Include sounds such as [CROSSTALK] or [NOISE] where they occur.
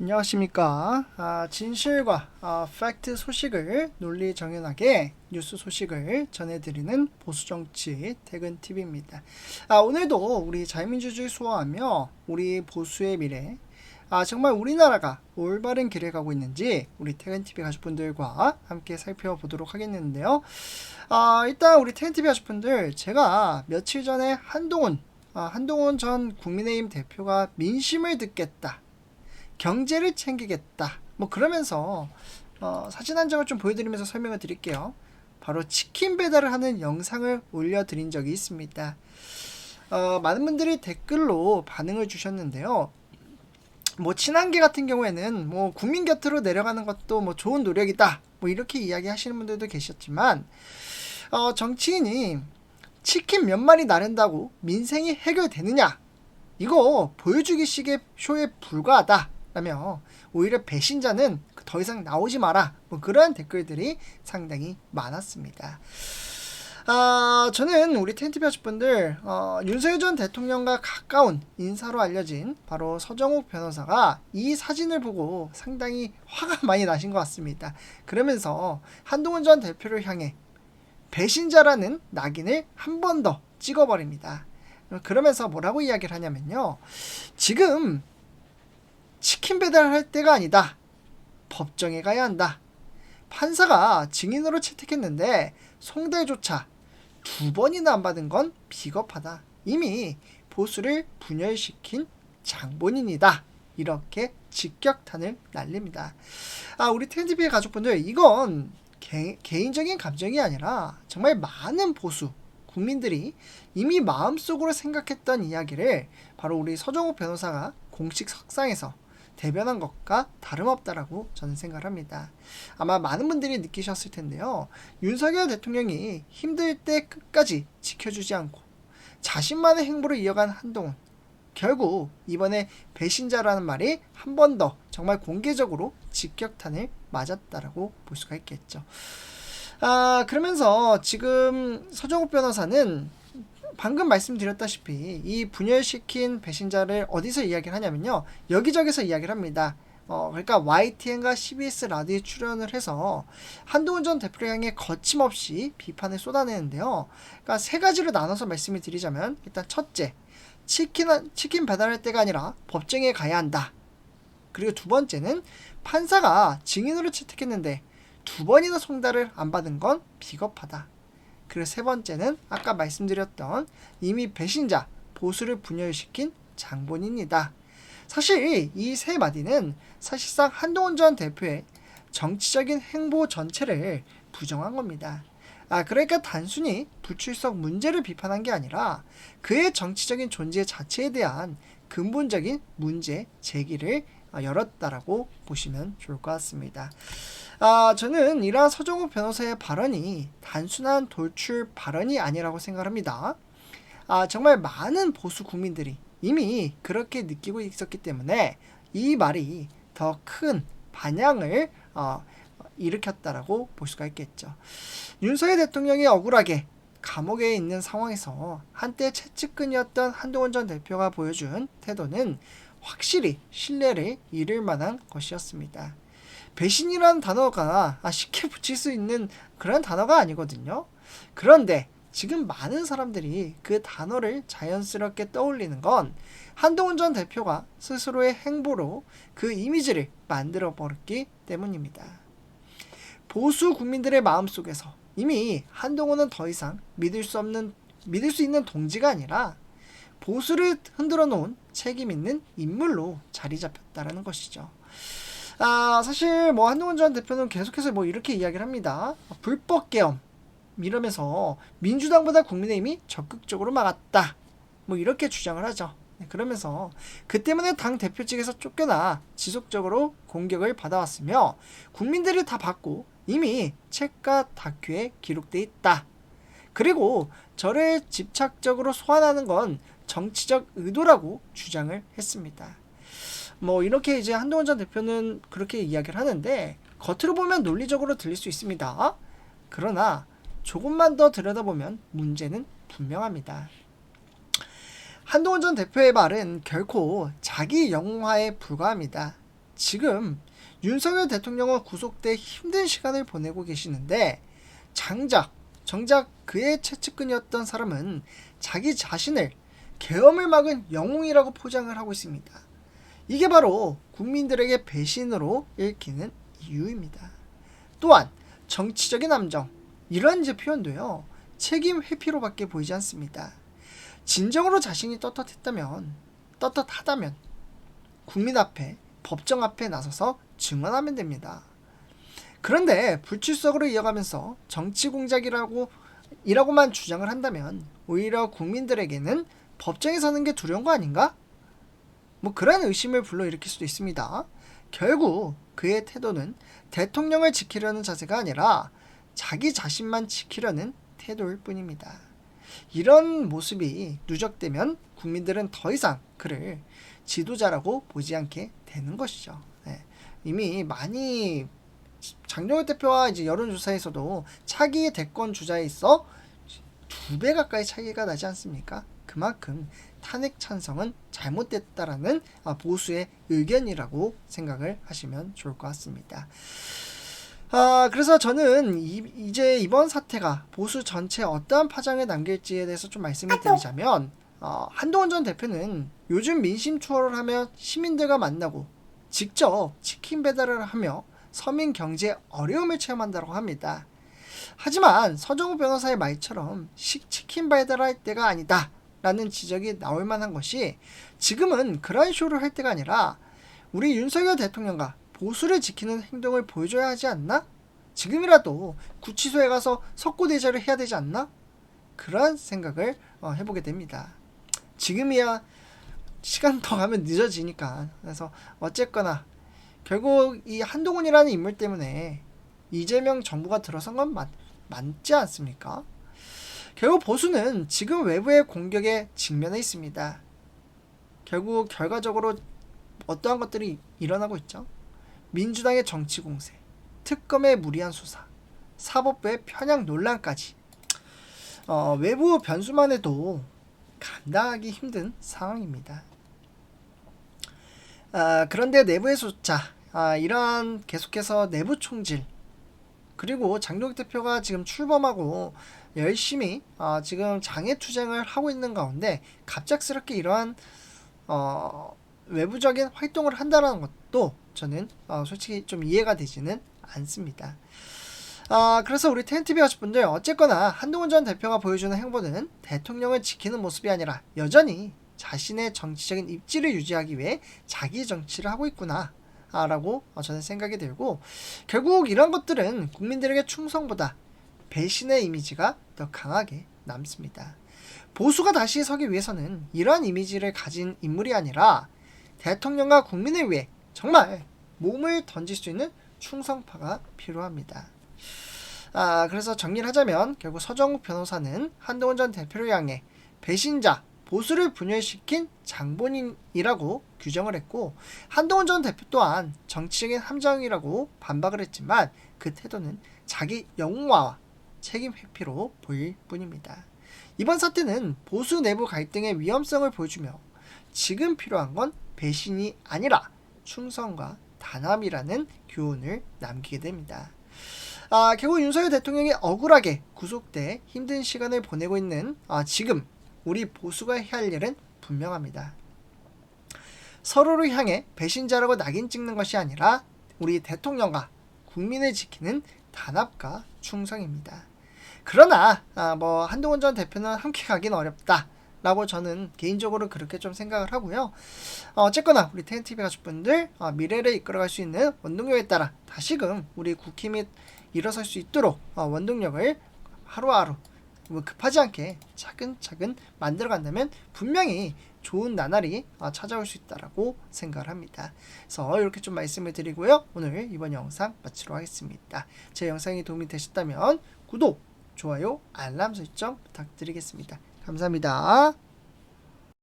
안녕하십니까. 아, 진실과 아, 팩트 소식을 논리 정연하게 뉴스 소식을 전해드리는 보수정치 퇴근TV입니다. 아, 오늘도 우리 자유민주주의 수호하며 우리 보수의 미래, 아, 정말 우리나라가 올바른 길에 가고 있는지 우리 퇴근TV 가족분들과 함께 살펴보도록 하겠는데요. 아, 일단 우리 퇴근TV 가족분들, 제가 며칠 전에 한동훈, 아, 한동훈 전 국민의힘 대표가 민심을 듣겠다. 경제를 챙기겠다. 뭐 그러면서 어, 사진 한 장을 좀 보여드리면서 설명을 드릴게요. 바로 치킨 배달을 하는 영상을 올려드린 적이 있습니다. 어, 많은 분들이 댓글로 반응을 주셨는데요. 뭐 친한계 같은 경우에는 뭐 국민 곁으로 내려가는 것도 뭐 좋은 노력이다. 뭐 이렇게 이야기하시는 분들도 계셨지만 어, 정치인이 치킨 몇 마리 나른다고 민생이 해결되느냐? 이거 보여주기 식의 쇼에 불과하다. 라며 오히려 배신자는 더 이상 나오지 마라. 뭐 그러한 댓글들이 상당히 많았습니다. 아, 저는 우리 텐트 가족분들 어, 윤석열 전 대통령과 가까운 인사로 알려진 바로 서정욱 변호사가 이 사진을 보고 상당히 화가 [LAUGHS] 많이 나신 것 같습니다. 그러면서 한동훈 전 대표를 향해 배신자라는 낙인을 한 번 더 찍어버립니다. 그러면서 뭐라고 이야기를 하냐면요. 지금 치킨 배달할 때가 아니다. 법정에 가야 한다. 판사가 증인으로 채택했는데 송달조차 두 번이나 안 받은 건 비겁하다. 이미 보수를 분열시킨 장본인이다. 이렇게 직격탄을 날립니다. 아, 우리 텐디비의 가족분들, 이건 개, 개인적인 감정이 아니라 정말 많은 보수, 국민들이 이미 마음속으로 생각했던 이야기를 바로 우리 서정욱 변호사가 공식 석상에서 대변한 것과 다름없다라고 저는 생각을 합니다. 아마 많은 분들이 느끼셨을 텐데요. 윤석열 대통령이 힘들 때 끝까지 지켜주지 않고 자신만의 행보를 이어간 한동훈. 결국 이번에 배신자라는 말이 한 번 더 정말 공개적으로 직격탄을 맞았다라고 볼 수가 있겠죠. 아, 그러면서 지금 서정욱 변호사는 방금 말씀드렸다시피 이 분열시킨 배신자를 어디서 이야기를 하냐면요. 여기저기서 이야기를 합니다. 어, 그러니까 YTN과 CBS 라디오에 출연을 해서 한동훈 전 대표를 향해 거침없이 비판을 쏟아내는데요. 그러니까 세 가지로 나눠서 말씀을 드리자면 일단 첫째, 치킨, 치킨 배달할 때가 아니라 법정에 가야 한다. 그리고 두 번째는 판사가 증인으로 채택했는데 두 번이나 송달을 안 받은 건 비겁하다. 그리고 세 번째는 아까 말씀드렸던 이미 배신자, 보수를 분열시킨 장본인이다. 사실 이 세 마디는 사실상 한동훈 전 대표의 정치적인 행보 전체를 부정한 겁니다. 아, 그러니까 단순히 불출석 문제를 비판한 게 아니라 그의 정치적인 존재 자체에 대한 근본적인 문제 제기를 열었다라고 보시면 좋을 것 같습니다. 아, 저는 이러한 서정욱 변호사의 발언이 단순한 돌출 발언이 아니라고 생각합니다. 아, 정말 많은 보수 국민들이 이미 그렇게 느끼고 있었기 때문에 이 말이 더 큰 반향을 어, 일으켰다라고 볼 수가 있겠죠. 윤석열 대통령이 억울하게 감옥에 있는 상황에서 한때 채찍근이었던 한동훈 전 대표가 보여준 태도는 확실히 신뢰를 잃을 만한 것이었습니다. 배신이라는 단어가 아, 쉽게 붙일 수 있는 그런 단어가 아니거든요. 그런데 지금 많은 사람들이 그 단어를 자연스럽게 떠올리는 건 한동훈 전 대표가 스스로의 행보로 그 이미지를 만들어 버렸기 때문입니다. 보수 국민들의 마음속에서 이미 한동훈은 더 이상 믿을 수 없는 믿을 수 있는 동지가 아니라 보수를 흔들어 놓은 책임 있는 인물로 자리 잡혔다라는 것이죠. 아, 사실 뭐 한동훈 전 대표는 계속해서 뭐 이렇게 이야기를 합니다. 불법 계엄 이러면서 민주당보다 국민의힘이 적극적으로 막았다. 뭐 이렇게 주장을 하죠. 네, 그러면서 그 때문에 당 대표 측에서 쫓겨나 지속적으로 공격을 받아왔으며 국민들이 다 받고 이미 책과 다큐에 기록돼 있다. 그리고 저를 집착적으로 소환하는 건 정치적 의도라고 주장을 했습니다. 뭐 이렇게 이제 한동훈 전 대표는 그렇게 이야기를 하는데 겉으로 보면 논리적으로 들릴 수 있습니다. 그러나 조금만 더 들여다보면 문제는 분명합니다. 한동훈 전 대표의 말은 결코 자기 영화에 불과합니다. 지금 윤석열 대통령은 구속돼 힘든 시간을 보내고 계시는데 장작 정작 그의 최측근이었던 사람은 자기 자신을 계엄을 막은 영웅이라고 포장을 하고 있습니다. 이게 바로 국민들에게 배신으로 읽히는 이유입니다. 또한 정치적인 함정 이런 이제 표현도요 책임 회피로밖에 보이지 않습니다. 진정으로 자신이 떳떳했다면 떳떳하다면 국민 앞에 법정 앞에 나서서 증언하면 됩니다. 그런데 불출석으로 이어가면서 정치 공작이라고 이라고만 주장을 한다면 오히려 국민들에게는 법정에 서는 게 두려운 거 아닌가? 뭐 그런 의심을 불러일으킬 수도 있습니다. 결국 그의 태도는 대통령을 지키려는 자세가 아니라 자기 자신만 지키려는 태도일 뿐입니다. 이런 모습이 누적되면 국민들은 더 이상 그를 지도자라고 보지 않게 되는 것이죠. 네. 이미 많이 장동혁 대표와 이제 여론조사에서도 차기 대권 주자에 있어 두 배 가까이 차이가 나지 않습니까? 그만큼 탄핵 찬성은 잘못됐다라는 아, 보수의 의견이라고 생각을 하시면 좋을 것 같습니다. 아, 그래서 저는 이, 제 이번 사태가 보수 전체에 어떠한 파장을 남길지에 대해서 좀 말씀을 드리자면 어, 한동훈 전 대표는 요즘 민심 투어를 하며 시민들과 만나고 직접 치킨 배달을 하며 서민 경제 어려움을 체험한다고 합니다. 하지만 서정우 변호사의 말처럼 치킨 배달할 때가 아니다. 라는 지적이 나올 만한 것이 지금은 그런 쇼를 할 때가 아니라 우리 윤석열 대통령과 보수를 지키는 행동을 보여줘야 하지 않나? 지금이라도 구치소에 가서 석고대절을 해야 되지 않나? 그런 생각을 어, 해보게 됩니다. 지금이야 시간 [LAUGHS] 더 가면 늦어지니까 그래서 어쨌거나 결국 이 한동훈이라는 인물 때문에 이재명 정부가 들어선 건 맞, 맞지 않습니까? 결국 보수는 지금 외부의 공격에 직면해 있습니다. 결국 결과적으로 어떠한 것들이 일어나고 있죠? 민주당의 정치 공세, 특검의 무리한 수사, 사법부의 편향 논란까지 어, 외부 변수만 해도 감당하기 힘든 상황입니다. 아, 그런데 내부에서 자 아, 이러한 계속해서 내부 총질 그리고 장동혁 대표가 지금 출범하고 열심히 어, 지금 장애 투쟁을 하고 있는 가운데 갑작스럽게 이러한 어, 외부적인 활동을 한다는 것도 저는 어, 솔직히 좀 이해가 되지는 않습니다. 아, 그래서 우리 텐티비 가족분들 어쨌거나 한동훈 전 대표가 보여주는 행보는 대통령을 지키는 모습이 아니라 여전히 자신의 정치적인 입지를 유지하기 위해 자기 정치를 하고 있구나. 라고 저는 생각이 들고 결국 이런 것들은 국민들에게 충성보다 배신의 이미지가 더 강하게 남습니다. 보수가 다시 서기 위해서는 이러한 이미지를 가진 인물이 아니라 대통령과 국민을 위해 정말 몸을 던질 수 있는 충성파가 필요합니다. 아, 그래서 정리를 하자면 결국 서정욱 변호사는 한동훈 전 대표를 향해 배신자, 보수를 분열시킨 장본인이라고 규정을 했고 한동훈 전 대표 또한 정치적인 함정이라고 반박을 했지만 그 태도는 자기 영웅화와 책임 회피로 보일 뿐입니다. 이번 사태는 보수 내부 갈등의 위험성을 보여주며 지금 필요한 건 배신이 아니라 충성과 단함이라는 교훈을 남기게 됩니다. 아, 결국 윤석열 대통령이 억울하게 구속돼 힘든 시간을 보내고 있는 아, 지금 우리 보수가 해야 할 일은 분명합니다. 서로를 향해 배신자라고 낙인 찍는 것이 아니라 우리 대통령과 국민을 지키는 단합과 충성입니다. 그러나 아, 뭐 한동훈 전 대표는 함께 가긴 어렵다. 라고 저는 개인적으로 그렇게 좀 생각을 하고요. 어, 어쨌거나 우리 텐티비 가족분들 어, 미래를 이끌어갈 수 있는 원동력에 따라 다시금 우리 국힘이 일어설 수 있도록 어, 원동력을 하루하루 뭐 급하지 않게 차근차근 만들어 간다면 분명히 좋은 나날이 어, 찾아올 수 있다라고 생각을 합니다. 그래서 이렇게 좀 말씀을 드리고요. 오늘 이번 영상 마치도록 하겠습니다. 제 영상이 도움이 되셨다면 구독, 좋아요, 알람 설정 부탁드리겠습니다. 감사합니다.